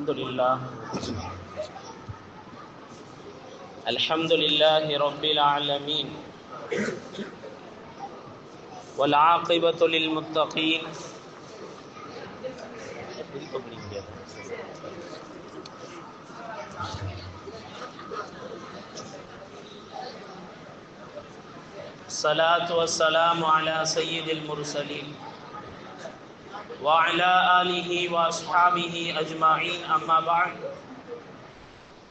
الحمد لله. الحمد لله رب العالمين. والعاقبة للمتقين. الصلاة والسلام على سيد المرسلين. وعلى آله وأصحابه أجمعين أما بعد.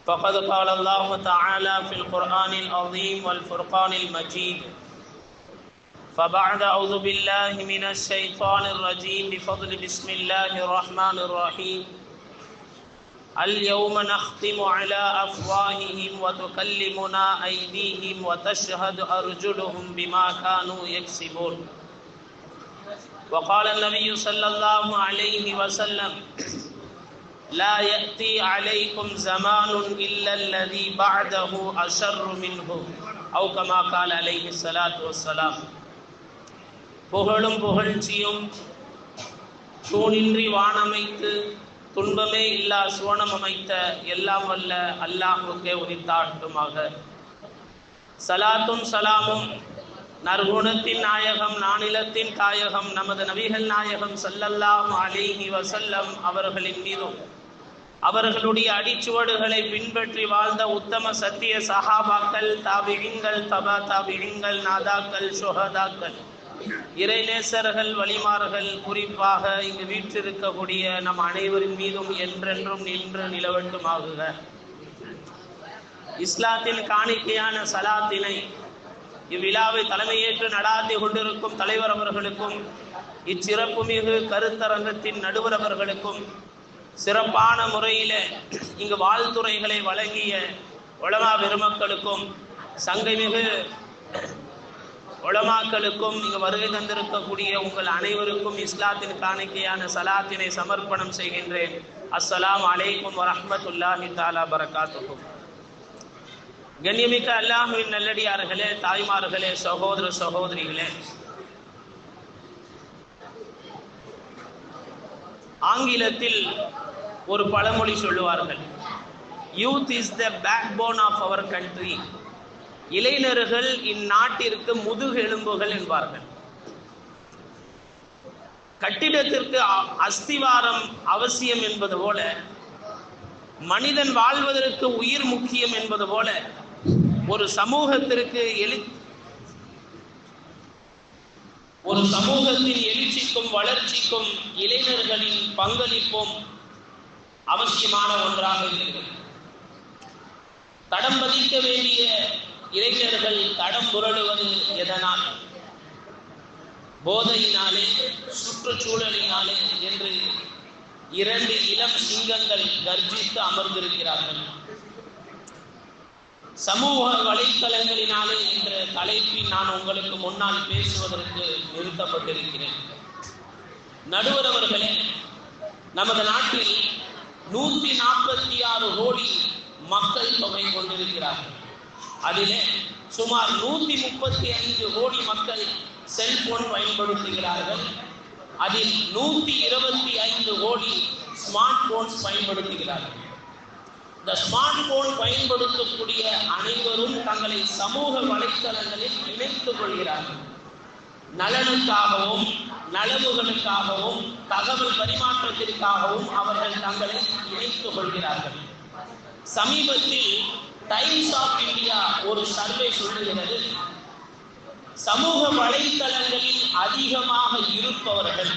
فقد قال الله تعالى في القرآن العظيم والفرقان المجيد. فبعد أعوذ بالله من الشيطان الرجيم بفضل بسم الله الرحمن الرحيم. اليوم نختم على أفواههم وتكلمنا أيديهم وتشهد أرجلهم بما كانوا يكسبون. وقال النبي صلى الله عليه وسلم لا يأتي عليكم زمان إلا الذي بعده أشر منه أو كما قال عليه الصلاة والسلام புகழும் புகழ்ச்சியும் தூணின்றி வானமைத்து துன்பமே இல்லா சுவனம் அமைத்த எல்லாம் வல்ல அல்லாஹுக்கே உரித்தாட்டுமாக சலாத்தும் சலாமும் நற்குணத்தின் நாயகம் நானிலத்தின் தாயகம் நமது நபிகள் நாயகம் சல்லல்லாம் அலிஹி வசல்லம் அவர்களின் மீதும் அவர்களுடைய அடிச்சுவடுகளை பின்பற்றி வாழ்ந்த உத்தம சத்திய சஹாபாக்கள் தாபிழிங்கள் தபா தாபிழிங்கள் நாதாக்கள் சுஹதாக்கள் இறைநேசர்கள் வழிமார்கள் குறிப்பாக இங்கு வீற்றிருக்கக்கூடிய நம் அனைவரின் மீதும் என்றென்றும் நின்று நிலவட்டுமாகுக. இஸ்லாத்தின் காணிக்கையான சலாத்தினை இவ்விழாவை தலைமையேற்று நடாத்தி கொண்டிருக்கும் தலைவர் அவர்களுக்கும் இச்சிறப்புமிகு கருத்தரங்கத்தின் நடுவர் அவர்களுக்கும் சிறப்பான முறையில இங்கு வாழ்த்துறைகளை வழங்கிய உலமா பெருமக்களுக்கும் சங்கமிகு உலமாக்களுக்கும் இங்கு வருகை தந்திருக்கக்கூடிய உங்கள் அனைவருக்கும் இஸ்லாத்தின் காணிக்கையான சலாத்தினை சமர்ப்பணம் செய்கின்றேன். அஸ்ஸலாம் அலைக்கும் வரமத்துல்லாஹி தாலா பரகாத்துக்கும் கண்ணியமிக்க அல்லாஹுவின் நல்லடியார்களே தாய்மார்களே சகோதர சகோதரிகளே. ஆங்கிலத்தில் ஒரு பழமொழி சொல்லுவார்கள் youth is the backbone of our country இளைஞர்கள் இந்நாட்டிற்கு முதுகெலும்புகள் என்பார்கள். கட்டிடத்திற்கு அஸ்திவாரம் அவசியம் என்பது போல மனிதன் வாழ்வதற்கு உயிர் முக்கியம் என்பது போல ஒரு சமூகத்திற்கு எழு ஒரு சமூகத்தின் எழுச்சிக்கும் வளர்ச்சிக்கும் இளைஞர்களின் பங்களிப்பும் அவசியமான ஒன்றாக இருக்கிறது. தடம் பதிக்க வேண்டிய இளைஞர்கள் தடம் புரளுவது எதனால்? போதையினாலே சுற்றுச்சூழலினாலே என்று இரண்டு இளம் சிங்கங்கள் கர்ஜித்து அமர்ந்திருக்கிறார்கள். சமூக வலைத்தளங்களினாலே என்ற தலைப்பில் நான் உங்களுக்கு முன்னால் பேசுவதற்கு நிறுத்தப்பட்டிருக்கிறேன். நடுவர் அவர்களே நமது நாட்டில் நூத்தி நாற்பத்தி ஆறு கோடி மக்கள் தொகை கொண்டிருக்கிறார்கள். அதிலே சுமார் நூத்தி முப்பத்தி ஐந்து கோடி மக்கள் செல்போன் பயன்படுத்துகிறார்கள். அதில் நூத்தி இருபத்தி ஐந்து கோடி ஸ்மார்ட் போன்ஸ் பயன்படுத்துகிறார்கள். இந்த ஸ்மார்ட் போன் பயன்படுத்தக்கூடிய அனைவரும் தங்களை சமூக வலைத்தளங்களில் இணைத்துக் கொள்கிறார்கள். நலனுக்காகவும் நலவுகளுக்காகவும் தகவல் பரிமாற்றத்திற்காகவும் அவர்கள் தங்களை இணைத்துக் கொள்கிறார்கள். சமீபத்தில் டைம்ஸ் ஆஃப் இந்தியா ஒரு சர்வே சொல்லுகிறது. சமூக வலைத்தளங்களில் அதிகமாக இருப்பவர்கள்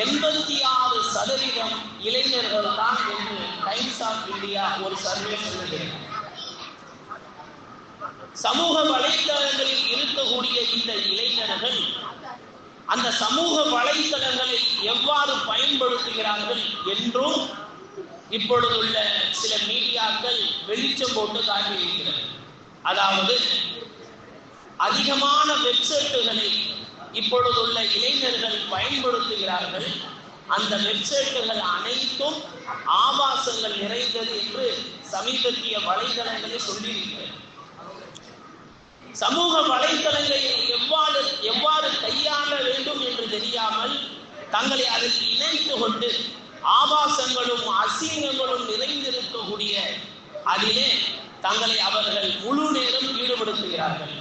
எண்பத்தி ஆறு சதவீதம் இளைஞர்கள் தான் என்று டைம்ஸ் ஆஃப் இந்தியா ஒரு சர்வே சொல்லுகிறது சமூக வலைத்தளங்களில் இருக்கக்கூடிய இந்த இளைஞர்கள் அந்த சமூக வலைத்தளங்களை எவ்வாறு பயன்படுத்துகிறார்கள் என்றும் இப்பொழுதுள்ள சில மீடியாக்கள் வெளிச்சம் போட்டு காட்டியிருக்கிறது. அதாவது அதிகமான வெப்சைட்டுகளை இப்பொழுதுள்ள இளைஞர்கள் பயன்படுத்துகிறார்கள். அந்த வெப்சைட்டுகள் அனைத்தும் ஆபாசங்கள் நிறைந்தது என்று சமீபத்திய வலைதளங்களில் சொல்லியிருக்கிறது சமூக வலைத்தளங்களை எவ்வாறு எவ்வாறு கையாள வேண்டும் என்று தெரியாமல் தங்களை அதில் இணைத்து கொண்டு ஆபாசங்களும் அசிங்கங்களும் நிறைந்திருக்கக்கூடிய அதிலே தங்களை அவர்கள் முழு நேரம் ஈடுபடுத்துகிறார்கள்.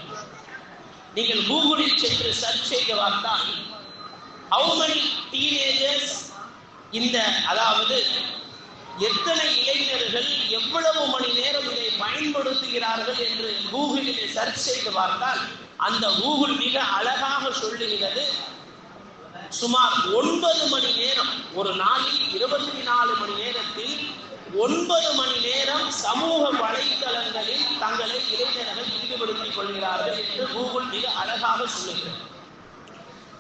நீங்கள் கூகுளில் சென்று சர்ச் செய்து பார்த்தால் ஹவு many டீனேஜர்ஸ் இந்த அதாவது எத்தனை இளைஞர்கள் எவ்வளவு மணி நேரம் இதை பயன்படுத்துகிறார்கள் என்று கூகுளிலே சர்ச் செய்து பார்த்தால் அந்த கூகுள் மிக அழகாக சொல்லுகிறது சுமார் ஒன்பது மணி நேரம் ஒரு நாளில் இருபத்தி நாலு மணி நேரத்தில் ஒன்பது மணி நேரம் சமூக வலைத்தளங்களில் தங்களை இளைஞர்கள் ஈடுபடுத்திக் கொள்கிறார்கள் என்று கூகுள் மிக அழகாக சொல்லுகிறது.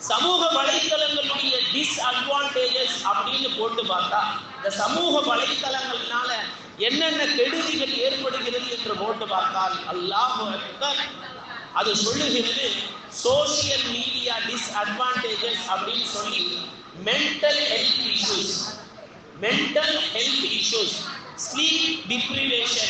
சமூக வலைத்தளங்களுடைய டிஸ்அட்வான்டேஜஸ் அப்படின்னு போட்டு பார்த்தா இந்த சமூக வலைத்தளங்கள்னால என்னென்ன கெடுதிகள் ஏற்படுகிறது என்று போட்டு பார்த்தால் அல்லாஹ் அது சொல்லுகிறது சோசியல் மீடியா டிஸ்அட்வான்டேஜஸ் அப்படின்னு சொல்லி mental health mental health issues, sleep deprivation,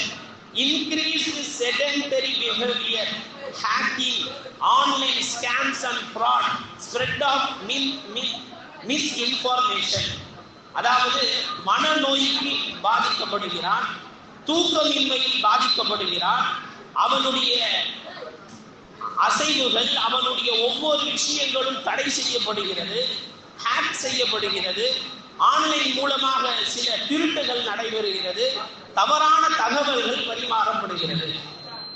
increased sedentary behavior, hacking, online scams and fraud, spread of min- min- misinformation. அதாவது மனநோய்க்கு பாதிக்கப்படுகிறான் தூக்கமின்மையில் பாதிக்கப்படுகிறான் அவனுடைய அசைவுகள் அவனுடைய ஒவ்வொரு விஷயங்களும் தடை செய்யப்படுகிறது ஹேக் செய்யப்படுகிறது ஆன்லைன் மூலமாக சில திருட்டுகள் நடைபெறுகிறது. தவறான தகவல்கள் பரிமாறப்படுகிறது.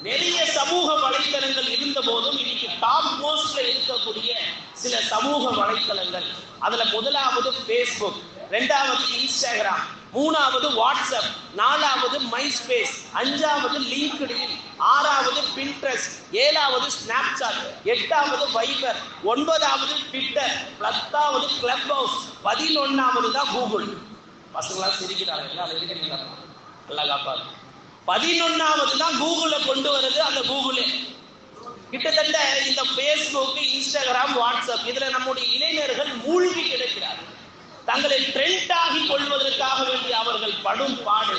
நிறைய சமூக வலைத்தளங்கள் இருந்த போதும் இன்னைக்கு டாப் மோஸ்ட்ல இருக்கக்கூடிய சில சமூக வலைத்தளங்கள். அதுல முதலாவது ஃபேஸ்புக் ரெண்டாவது இன்ஸ்டாகிராம் மூணாவது வாட்ஸ்அப் நாலாவது மைஸ்பேஸ் அஞ்சாவது லிங்க்டின் ஆறாவது பின்ட்ரெஸ்ட் ஏழாவது ஸ்னாப்சாட் எட்டாவது வைபர் ஒன்பதாவது ட்விட்டர் பத்தாவது கிளப் ஹவுஸ் பதினொன்னாவது தான் கூகுள் பசங்களா சிரிக்கிறாங்க நல்லா காப்பாரு பதினொன்னாவது தான் கூகுளை கொண்டு வருது அந்த கூகுளே கிட்டத்தட்ட இந்த ஃபேஸ்புக் இன்ஸ்டாகிராம் வாட்ஸ்அப் இதுல நம்முடைய இளைஞர்கள் மூழ்கி கிடைக்கிறார்கள். தங்களை ட்ரெண்ட் ஆகி கொள்வதற்காக வேண்டி அவர்கள் படும் பாடு.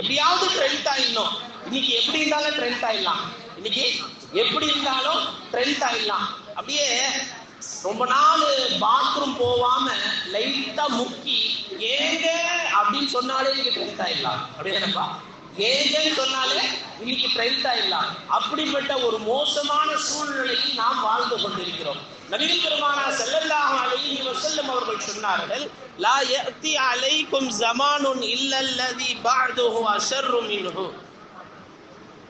எப்படியாவது ட்ரெண்ட் ஆகினோம் இன்னைக்கு எப்படி இருந்தாலும் ட்ரெண்ட் ஆயிடலாம். இன்னைக்கு எப்படி இருந்தாலும் ட்ரெண்ட் ஆயிடலாம். அப்படியே ரொம்ப நாள் பாத்ரூம் போவாம லைட்டா முக்கி ஏங்க அப்படின்னு சொன்னாலே இன்னைக்கு ட்ரெண்ட் ஆயிடலாம். அப்படியேப்பா ஏங்கன்னு சொன்னாலே இன்னைக்கு ட்ரெண்ட் ஆயிடலாம். அப்படிப்பட்ட ஒரு மோசமான சூழ்நிலையில் நாம் வாழ்ந்து கொண்டிருக்கிறோம். நபிகள் பெருமானா ஸல்லல்லாஹு அலைஹி வஸல்லம் அவர்கள் சொன்னார்கள் லா யஅதி அலைக்கும் ஜமானுன் இல்லல்லதி பஅதுஹு அஷர்ரு மின்ஹு.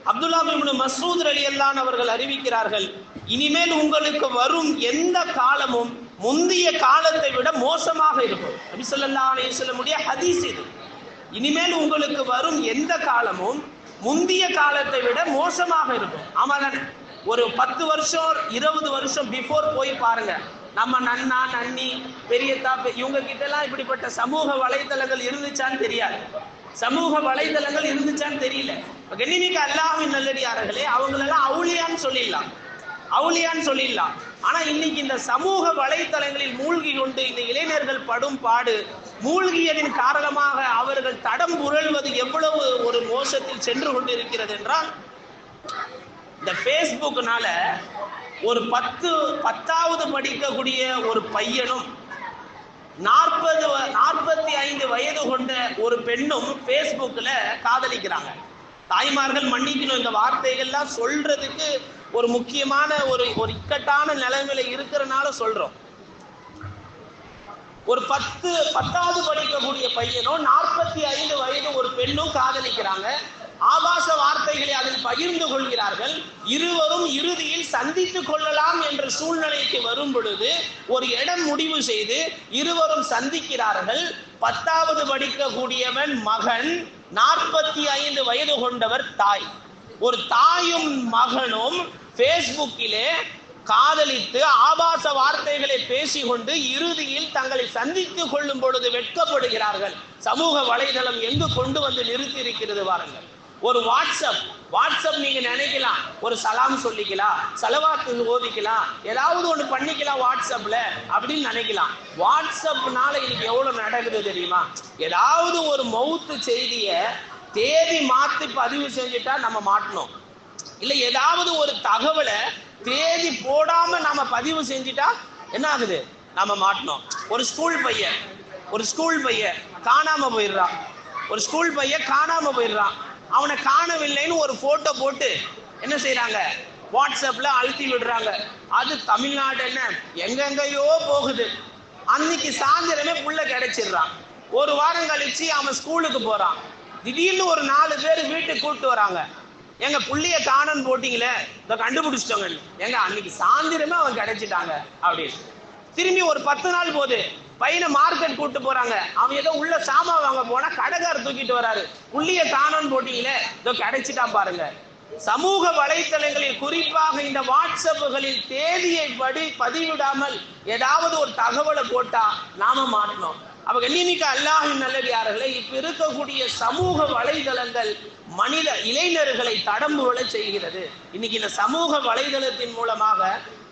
அப்துல்லா மசூத் அலி அல்லான் அவர்கள் அறிவிக்கிறார்கள் இனிமேல் உங்களுக்கு வரும் எந்த காலமும் முந்தைய காலத்தை விட மோசமாக இருக்கும். நபி ஸல்லல்லாஹு அலைஹி வஸல்லமுடைய ஹதீஸ் இது. இனிமேல் உங்களுக்கு வரும் எந்த காலமும் முந்தைய காலத்தை விட மோசமாக இருக்கும். ஆமா ஒரு பத்து வருஷம் இருபது வருஷம் பிஃபோர் போய் பாருங்க. நம்ம நன்னா நன்னி பெரியத்தா பெ- இவங்க கிட்ட எல்லாம் இப்படிப்பட்ட சமூக வலைத்தளங்கள் இருந்துச்சான்னு தெரியாது. சமூக வலைதளங்கள் இருந்துச்சான்னு தெரியல. இப்ப கண்ணிமிக்க நல்லடியார்களே அவங்களெல்லாம் அவுளியான்னு சொல்லிடலாம். அவுளியான்னு சொல்லிடலாம். ஆனா இன்னைக்கு இந்த சமூக வலைத்தளங்களில் மூழ்கி கொண்டு இந்த இளைஞர்கள் படும் பாடு மூழ்கியதின் காரணமாக அவர்கள் தடம் புரள்வது எவ்வளவு ஒரு மோசத்தில் சென்று கொண்டிருக்கிறது என்றால் இந்த ஃபேஸ்புக்னால ஒரு பத்து பத்தாவது படிக்கக்கூடிய ஒரு பையனும் நாற்பது நாற்பத்தி ஐந்து வயது கொண்ட ஒரு பெண்ணும் பேஸ்புக்கில் காதலிக்கிறாங்க. தாய்மார்கள் மன்னிக்கணும் இந்த வார்த்தைகள்லாம் சொல்றதுக்கு ஒரு முக்கியமான ஒரு ஒரு இக்கட்டான நிலைமையில இருக்கிறனால சொல்றோம். ஒரு பத்து பத்தாவது படிக்கக்கூடிய பையனும் நாற்பத்தி ஐந்து வயது ஒரு பெண்ணும் காதலிக்கிறாங்க. ஆபாச வார்த்தைகளை அதில் பகிர்ந்து கொள்கிறார்கள். இருவரும் இறுதியில் சந்தித்துக் கொள்ளலாம் என்ற சூழ்நிலைக்கு வரும் பொழுது ஒரு இடம் முடிவு செய்து இருவரும் சந்திக்கிறார்கள். பத்தாவது படிக்கக்கூடியவன் மகன் நாற்பத்தி ஐந்து வயது கொண்டவர் தாய். ஒரு தாயும் மகனும் ஃபேஸ்புக்கிலே காதலித்து ஆபாச வார்த்தைகளை பேசிக்கொண்டு இறுதியில் தங்களை சந்தித்துக் கொள்ளும் பொழுது வெட்கப்படுகிறார்கள். சமூக வலைதளம் எங்கு கொண்டு வந்து நிறுத்தி இருக்கிறது பாருங்கள். ஒரு வாட்ஸ்அப் வாட்ஸ்அப் நீங்க நினைக்கலாம். ஒரு சலாம் சொல்லிக்கலாம் செலவாக்கு ஓதிக்கலாம் ஏதாவது ஒன்று பண்ணிக்கலாம் வாட்ஸ்அப்ல அப்படின்னு நினைக்கலாம். வாட்ஸ்அப்னால இன்னைக்கு எவ்வளவு நடக்குது தெரியுமா? ஏதாவது ஒரு மவுத்து செய்தியை தேதி மாத்தி பதிவு செஞ்சுட்டா நம்ம மாட்டணும். இல்ல ஏதாவது ஒரு தகவலை தேதி போடாம நாம பதிவு செஞ்சுட்டா என்ன ஆகுது? நாம மாட்டணும். ஒரு ஸ்கூல் பையன் ஒரு ஸ்கூல் பையன் காணாம போயிடுறான். ஒரு ஸ்கூல் பையன் காணாம போயிடுறான். அவனை காணவில்லைன்னு ஒரு போட்டோ போட்டு என்ன செய்யறாங்க வாட்ஸ்அப்ல அழுத்தி விடுறாங்க. அது தமிழ்நாடு என்ன? எங்கெங்கயோ போகுது. அன்னைக்கு சாயந்தரமே புள்ள கிடைச்சிடுறான். ஒரு வாரம் கழிச்சு அவன் ஸ்கூலுக்கு போறான். திடீர்னு ஒரு நாலு பேர் வீட்டுக்கு கூப்பிட்டு வராங்க. எங்க புள்ளிய காணன்னு போட்டீங்களே இதை கண்டுபிடிச்சிட்டோங்க எங்க அன்னைக்கு சாயந்தரமே அவன் கிடைச்சிட்டாங்க அப்படின்னு. திரும்பி ஒரு பத்து நாள் போகுது. பையனை மார்க்கெட் கூட்டு போறாங்க. அவன் ஏதோ உள்ள சாமான் வாங்க போனா கடைக்காரர் தூக்கிட்டு வராரு. புள்ளிய காணோன்னு போட்டீங்களே? இதோ கிடைச்சிட்டான் பாருங்க. சமூக வலைத்தளங்களில் குறிப்பாக இந்த வாட்ஸ்அப்புகளில் தேதியை படி பதிவிடாமல் ஏதாவது ஒரு தகவலை போட்டா நாம மாட்டணும். அப்ப கண்ணியமிக்க அல்லாஹின் நல்லவியார்களே இப்ப இருக்கக்கூடிய சமூக வலைதளங்கள் மனித இளைஞர்களை தடம்புகளை செய்கிறது. இன்னைக்கு இந்த சமூக வலைதளத்தின் மூலமாக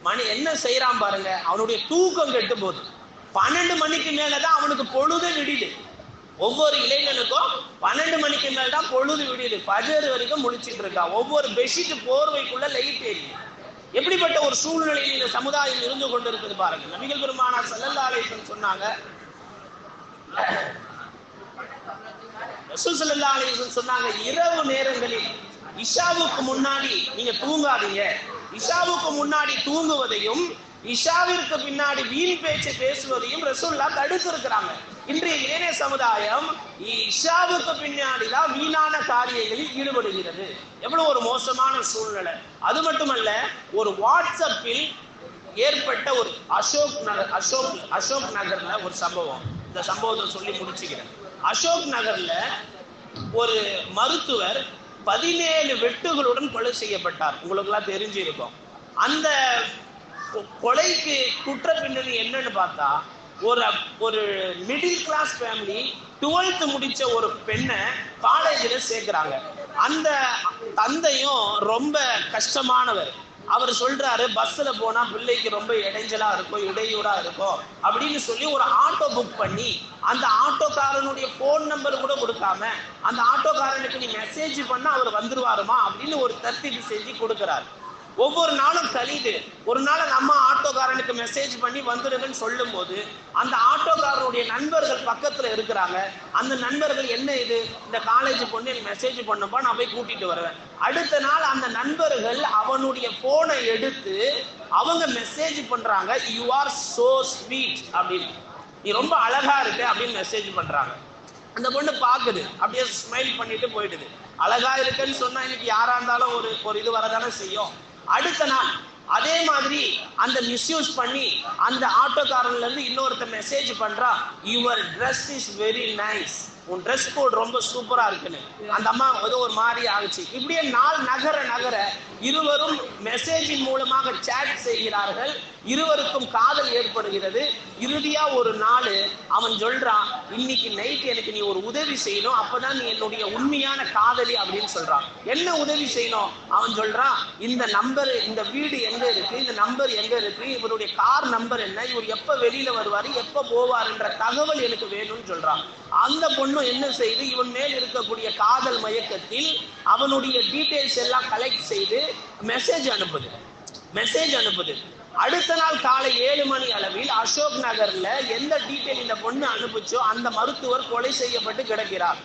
மணி என்ன செய்யறான் பாருங்க அவனுடைய தூக்கம் கெட்டு போகுது. பன்னெண்டு மணிக்கு மேலதான் அவனுக்கு பொழுது விடியுது. ஒவ்வொரு இளைஞனுக்கும் பன்னெண்டு மணிக்கு மேல தான் பொழுது விடியுது. பஜர் வரைக்கும் முடிச்சுட்டு இருக்கான் ஒவ்வொரு பெட்ஷீட் போர்வைக்குள்ள லைட் எரியும் எப்படிப்பட்ட ஒரு சூழ்நிலையில் இந்த சமுதாயம் இருந்து கொண்டு இருக்குது பாருங்க. நபிகள் பெருமானார் ஸல்லல்லாஹு சொன்னாங்க. ரசூல் ஸல்லல்லாஹு சொன்னாங்க இரவு நேரங்களில் இஷாவுக்கு முன்னாடி நீங்க தூங்காதீங்க. இஷாவுக்கு முன்னாடி தூங்குவதையும் இஷாவிற்கு பின்னாடி வீண் பேச்சு பேசுவதையும் ரசூல்லா தடுத்து இருக்கிறாங்க இன்றைய இளைய சமுதாயம் இஷாவுக்கு பின்னாடி தான் வீணான காரியங்களில் ஈடுபடுகிறது. எவ்வளவு ஒரு மோசமான சூழ்நிலை. அது மட்டுமல்ல ஒரு வாட்ஸ்அப்பில் ஏற்பட்ட ஒரு அசோக் நகர் அசோக் அசோக் நகர்ல ஒரு சம்பவம். இந்த சம்பவத்தை சொல்லி முடிச்சுக்கிறேன். அசோக் நகர்ல ஒரு மருத்துவர் பதினேழு வெட்டுகளுடன் கொலை செய்யப்பட்டார். உங்களுக்கு எல்லாம் தெரிஞ்சு இருக்கும் அந்த கொலைக்கு குற்ற பின்னணி என்னன்னு பார்த்தா ஒரு ஒரு மிடில் கிளாஸ் ஃபேமிலி டுவெல்த் முடிச்ச ஒரு பெண்ணை காலேஜில் சேர்க்குறாங்க. அந்த தந்தையும் ரொம்ப கஷ்டமானவர். அவர் சொல்றாரு பஸ்ல போனா பிள்ளைக்கு ரொம்ப இடைஞ்சலா இருக்கும் இடையூறா இருக்கும் அப்படின்னு சொல்லி ஒரு ஆட்டோ புக் பண்ணி அந்த ஆட்டோக்காரனுடைய போன் நம்பர் கூட கொடுக்காம அந்த ஆட்டோக்காரனுக்கு நீ மெசேஜ் பண்ணா அவர் வந்துருவாருமா? அப்படின்னு ஒரு தர்த்தீது செஞ்சு கொடுக்குறாரு. ஒவ்வொரு நாளும் கழிது ஒரு நாள் நம்ம ஆட்டோக்காரனுக்கு மெசேஜ் பண்ணி வந்துடுங்கன்னு சொல்லும்போது அந்த ஆட்டோக்காரனுடைய நண்பர்கள் பக்கத்துல இருக்கிறாங்க. அந்த நண்பர்கள் என்ன இது? இந்த காலேஜ் பொண்ணு எனக்கு மெசேஜ் பண்ணப்பா நான் போய் கூட்டிட்டு வருவேன். அடுத்த நாள் அந்த நண்பர்கள் அவனுடைய போனை எடுத்து அவங்க மெசேஜ் பண்றாங்க யூ ஆர் சோ ஸ்வீட் அப்படின்னு. நீ ரொம்ப அழகா இருக்க அப்படின்னு மெசேஜ் பண்றாங்க. அந்த பொண்ணு பாக்குது. அப்படியே ஸ்மைல் பண்ணிட்டு போயிடுது. அழகா இருக்குன்னு சொன்னா இன்னைக்கு யாரா இருந்தாலும் ஒரு ஒரு இது வரதானே செய்யும். அடுத்த நாள் அதே மாதிரி அந்த மிஸ்யூஸ் பண்ணி அந்த ஆட்டோக்காரன்ல இருந்து இன்னொருத்த மெசேஜ் பண்றா your dress is very nice உன் ட்ரெஸ் கோட் ரொம்ப சூப்பரா இருக்குன்னு. அந்த அம்மா ஏதோ ஒரு மாதிரி ஆகுச்சு. இப்படியே நாள் நகர நகர இருவரும் மெசேஜின் மூலமாக சேட் செய்கிறார்கள். இருவருக்கும் காதல் ஏற்படுகிறது. இறுதியா ஒரு நாள் அவன் சொல்றான் இன்னைக்கு நைட் எனக்கு நீ ஒரு உதவி செய்யணும். அப்பதான் நீ என்னுடைய உண்மையான காதலி அப்படின்னு சொல்றான். என்ன உதவி செய்யணும்? அவன் சொல்றான் இந்த நம்பர் இந்த வீடு எங்க இருக்கு? இந்த நம்பர் எங்க இருக்கு? இவருடைய கார் நம்பர் என்ன? இவர் எப்ப வெளியில வருவாரு? எப்ப போவாருன்ற தகவல் எனக்கு வேணும்னு சொல்றான். அந்த பொண்ணு என்ன செய்து இவன் மேல் இருக்கக்கூடிய காதல் மயக்கத்தில் அவனுடைய டீட்டெயில்ஸ் எல்லாம் கலெக்ட் செய்து மெசேஜ் அனுப்புது. மெசேஜ் அனுப்புது. அடுத்த நாள் காலை ஏழு மணி அளவில் அசோக் நகர்ல எந்த டீட்டெயில் இந்த பொண்ணு அனுப்புச்சோ அந்த மருத்துவர் கொலை செய்யப்பட்டு கிடக்கிறார்.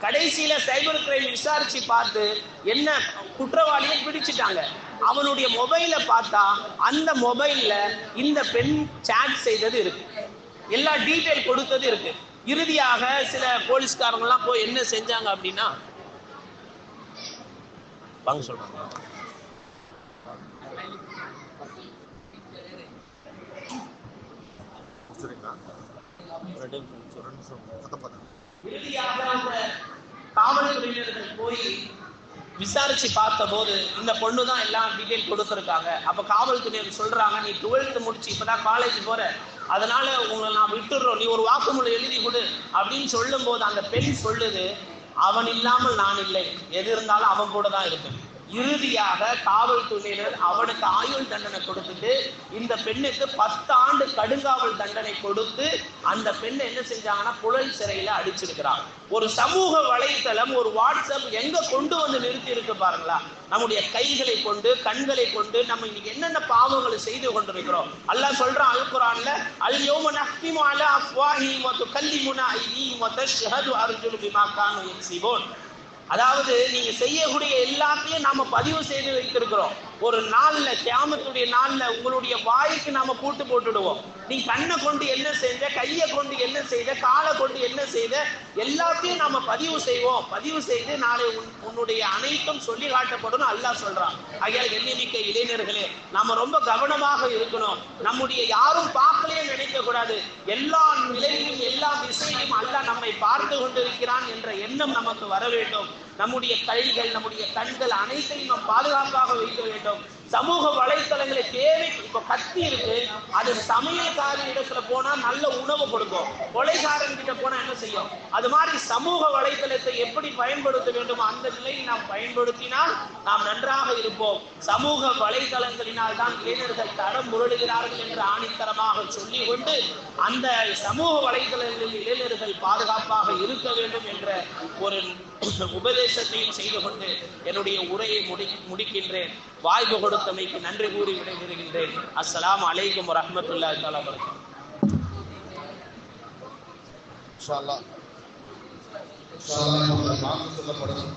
கடைசியில சைபர் கிரைம் விசாரிச்சு பார்த்து என்ன குற்றவாளியை பிடிச்சிட்டாங்க. அவனுடைய மொபைல பார்த்தா அந்த மொபைல்ல இந்த பெண் சாட் செய்தது இருக்கு. எல்லா டீட்டெயில் கொடுத்தது இருக்கு. இறுதியாக சில போலீஸ்காரங்க எல்லாம் போய் என்ன செஞ்சாங்க அப்படின்னா வாங்க சொல்றாங்க. காவல்துறையினர்கள் போய் விசாரிச்சு பார்த்த போது இந்த பொண்ணு தான் எல்லாம் டீட்டெயில் கொடுத்துருக்காங்க. அப்ப காவல்துறையினர் சொல்றாங்க நீ டுவெல்த் முடிச்சு இப்பதான் காலேஜ் போற. அதனால உங்களை நான் விட்டுடுறோம். நீ ஒரு வாக்குமூலம் எழுதி கொடு அப்படின்னு சொல்லும் போது அந்த பெண் சொல்லுது அவன் இல்லாமல் நான் இல்லை. எது இருந்தாலும் அவன் கூட தான் இருப்பேன். இறுதியாக காவல்துறையினர் அவனுக்கு ஆயுள் தண்டனை கொடுத்துட்டு இந்த பெண்ணுக்கு பத்து ஆண்டு கடுங்காவல் தண்டனை கொடுத்து அந்த பெண்ணை என்ன செஞ்சாங்கன்னா புழல் சிறையில அடிச்சிருக்கிறாங்க ஒரு சமூக வலைத்தளம் ஒரு வாட்ஸ்அப் எங்க கொண்டு வந்து நிறுத்தி இருக்கு பாருங்களா? நம்முடைய கைகளை கொண்டு கண்களை கொண்டு நம்ம இன்னைக்கு என்னென்ன பாவங்களை செய்து கொண்டிருக்கிறோம்? அல்லாஹ் சொல்றான் அல் குரான்ல அல் யௌம நஹ்திமு அலா அஃப்வாஹிஹிம் வ துகல்லிமுனா ஐதீஹிம் வ தஷ்ஹது அர்ஜுலு பிமா கானு யக்ஸிபூன் அதாவது நீங்க செய்யக்கூடிய எல்லாத்தையும் நாம பதிவு செய்து வைத்திருக்கிறோம். ஒரு நாள்ல கியாமத்துடைய நாள்ல உங்களுடைய வாய்க்கு நாம பூட்டு போட்டுடுவோம். நீ கண்ணை கொண்டு என்ன செஞ்ச கையை கொண்டு என்ன செய்த காலை கொண்டு என்ன செய்த எல்லாத்தையும் நாம பதிவு செய்வோம். பதிவு செய்து நாளை உன்னுடைய அனைத்தும் சொல்லி காட்டப்படும் அல்லாஹ் சொல்றான். ஐயா எண்ணிக்கை இளைஞர்களே நாம ரொம்ப கவனமாக இருக்கணும். நம்முடைய யாரும் பார்க்கலையே நினைக்க கூடாது. எல்லா நிலையிலும் எல்லா திசையிலும் அல்லாஹ் நம்மை பார்த்து கொண்டிருக்கிறான் என்ற எண்ணம் நமக்கு வர வேண்டும். நம்முடைய கைகள் நம்முடைய கண்கள் அனைத்தையும் நாம் பாதுகாப்பாக வைக்க வேண்டும். சமூக வலைத்தளங்களை தேவை இப்ப கத்தி இருக்கு. அது சமையல்காரன் இடத்துல போனா நல்ல உணவு கொடுக்கும். கொலைகாரன் கிட்ட போனா என்ன செய்யும்? அது மாதிரி சமூக வலைத்தளத்தை எப்படி பயன்படுத்த வேண்டும் அந்த நிலையில் நாம் பயன்படுத்தினால் நாம் நன்றாக இருப்போம். சமூக வலைத்தளங்களினால் தான் இளைஞர்கள் தடம் முரடுகிறார்கள் என்று ஆணித்தரமாக சொல்லிக் கொண்டு அந்த சமூக வலைத்தளங்களில் இளைஞர்கள் பாதுகாப்பாக இருக்க வேண்டும் என்ற ஒரு உபதேசத்தையும் செய்து கொண்டு என்னுடைய உரையை முடி முடிக்கின்றேன். வாய்ப்பு கொடுத்தமைக்கு நன்றி கூறி விடைபெறுகின்றேன். அஸ்ஸலாமு அலைக்கும் ரஹமத்துல்லா தாலா வபரகாத்துஹு. சொல்லப்படும்.